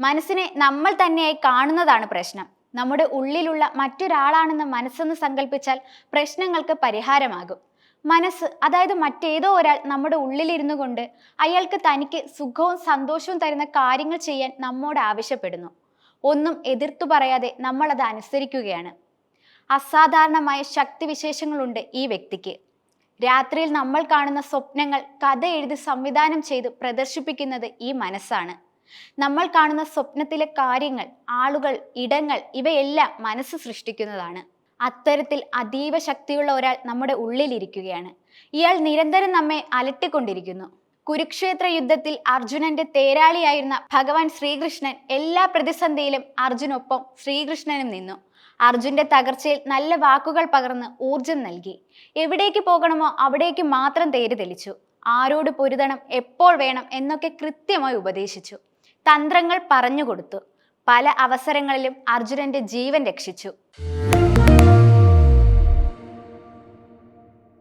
മനസ്സിനെ നമ്മൾ തന്നെയായി കാണുന്നതാണ് പ്രശ്നം. നമ്മുടെ ഉള്ളിലുള്ള മറ്റൊരാളാണെന്ന് മനസ്സെന്ന് സങ്കല്പിച്ചാൽ പ്രശ്നങ്ങൾക്ക് പരിഹാരമാകും. മനസ്സ് അതായത് മറ്റേതോ ഒരാൾ നമ്മുടെ ഉള്ളിലിരുന്നു കൊണ്ട് അയാൾക്ക് തനിക്ക് സുഖവും സന്തോഷവും തരുന്ന കാര്യങ്ങൾ ചെയ്യാൻ നമ്മോട് ആവശ്യപ്പെടുന്നു. ഒന്നും എതിർത്തു പറയാതെ നമ്മൾ അത് അനുസരിക്കുകയാണ്. അസാധാരണമായ ശക്തിവിശേഷങ്ങളുണ്ട് ഈ വ്യക്തിക്ക്. രാത്രിയിൽ നമ്മൾ കാണുന്ന സ്വപ്നങ്ങൾ കഥ എഴുതി സംവിധാനം ചെയ്ത് പ്രദർശിപ്പിക്കുന്നത് ഈ മനസ്സാണ്. നമ്മൾ കാണുന്ന സ്വപ്നത്തിലെ കാര്യങ്ങൾ ആളുകൾ ഇടങ്ങൾ ഇവയെല്ലാം മനസ്സ് സൃഷ്ടിക്കുന്നതാണ്. അത്തരത്തിൽ അതീവ ശക്തിയുള്ള ഒരാൾ നമ്മുടെ ഉള്ളിലിരിക്കുകയാണ്. ഇയാൾ നിരന്തരം നമ്മെ അലട്ടിക്കൊണ്ടിരിക്കുന്നു. കുരുക്ഷേത്ര യുദ്ധത്തിൽ അർജുനന്റെ തേരാളിയായിരുന്ന ഭഗവാൻ ശ്രീകൃഷ്ണൻ എല്ലാ പ്രതിസന്ധിയിലും അർജുനൊപ്പം ശ്രീകൃഷ്ണനും നിന്നു. അർജുന്റെ തകർച്ചയിൽ നല്ല വാക്കുകൾ പകർന്ന് ഊർജം നൽകി. എവിടേക്ക് പോകണമോ അവിടേക്ക് മാത്രം തേര് തെളിച്ചു. ആരോട് പൊരുതണം എപ്പോൾ വേണം എന്നൊക്കെ കൃത്യമായി ഉപദേശിച്ചു. തന്ത്രങ്ങൾ പറഞ്ഞുകൊടുത്തു പല അവസരങ്ങളിലും അർജുനന്റെ ജീവൻ രക്ഷിച്ചു.